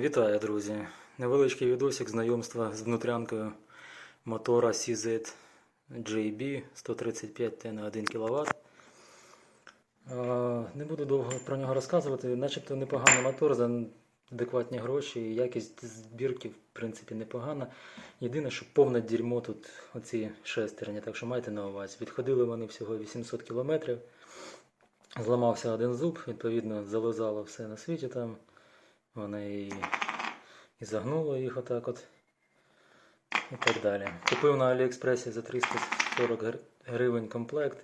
Вітаю, друзі! Невеличкий відосик знайомства з внутрянкою мотора CZ JB 135 T на 1 кВт. Не буду довго про нього розказувати. Начебто непоганий мотор за адекватні гроші, і якість збірки, в принципі, непогана. Єдине, що повне дерьмо тут оці шестерні, так що майте на увазі. Відходили вони всього 800 км. Зламався один зуб, відповідно, зализало все на світі там. Вони і, і загнуло їх отак от. І так далі. Купив на Аліекспресі за 340 гривень комплект.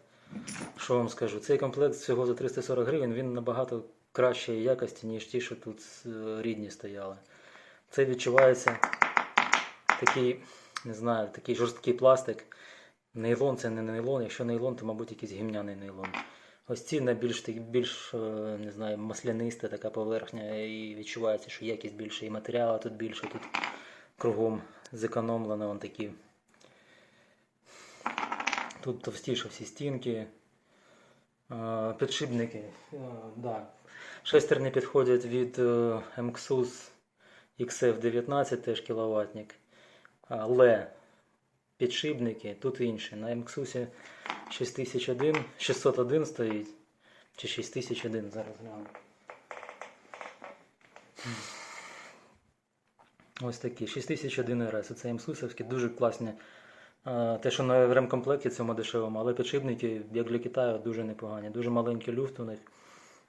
Що вам скажу? Цей комплект всього за 340 гривень, він набагато кращої якості, ніж ті, що тут е, рідні стояли. Це відчувається такий, не знаю, такий жорсткий пластик. Нейлон це не нейлон. Якщо нейлон, то, мабуть, якийсь гімняний нейлон. Ось ці на більш, е, не знаю, масляниста така поверхня, і відчувається, що якість більше, і матеріалу тут більше, тут кругом зекономлено вон такі. Тут товстіше всі стінки, е, підшипники. е, Да. Шестерні підходять від MXUS XF19, теж кіловатник. Але підшипники тут інші. На MXUS 6001, 601 стоїть. Чи 6001, зараз гляну. Ось такі. 6001 РС. Це МСУСовські, дуже класні. Те, що на ремкомплекті цьому дешевому, але підшипники, як для Китаю, дуже непогані. Дуже маленький люфт у них.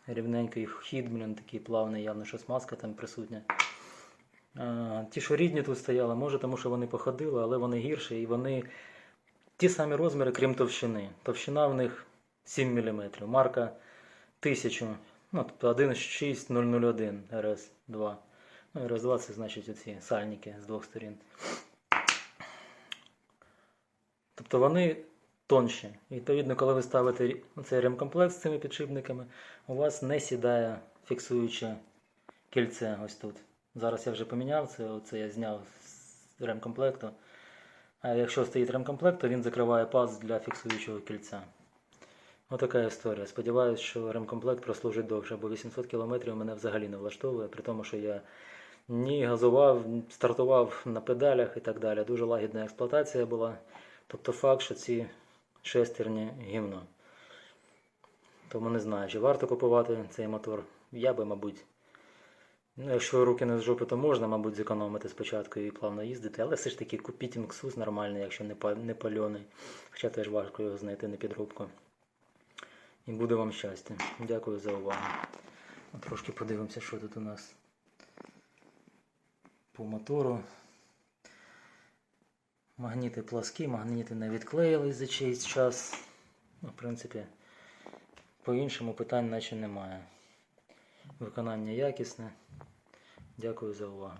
Рівненький вхід, блін, такий плавний, явно що смазка там присутня. Ті, що рідні тут стояли, може, тому що вони походили, але вони гірші і вони ті самі розміри, крім товщини. Товщина в них 7 мм. Марка 1000, ну, тобто 16001 RS2. Ну, RS2 це значить оці сальники з двох сторін. Тобто вони тонші. І відповідно, коли ви ставите цей ремкомплект з цими підшипниками, у вас не сідає фіксуюче кільце ось тут. Зараз я вже поміняв це, оце я зняв з ремкомплекту. А якщо стоїть ремкомплект, то він закриває паз для фіксуючого кільця. Отака історія. Сподіваюсь, що ремкомплект прослужить довше, бо 800 км мене взагалі не влаштовує, при тому, що я ні газував, стартував на педалях і так далі. Дуже лагідна експлуатація була. Тобто факт, що ці шестерні гімно. Тому не знаю, чи варто купувати цей мотор. Я би, мабуть. Ну, якщо руки не з жопи, то можна, мабуть, зекономити спочатку і плавно їздити, але все ж таки купіть інксус нормальний, якщо не, па- не пальоний. Хоча теж важко його знайти на підробку. І буде вам щастя. Дякую за увагу. Трошки подивимося, що тут у нас по мотору. Магніти пласкі, магніти не відклеїлись за чийсь час. Ну, в принципі, по-іншому питань наче немає. Виконання якісне. Дякую за увагу.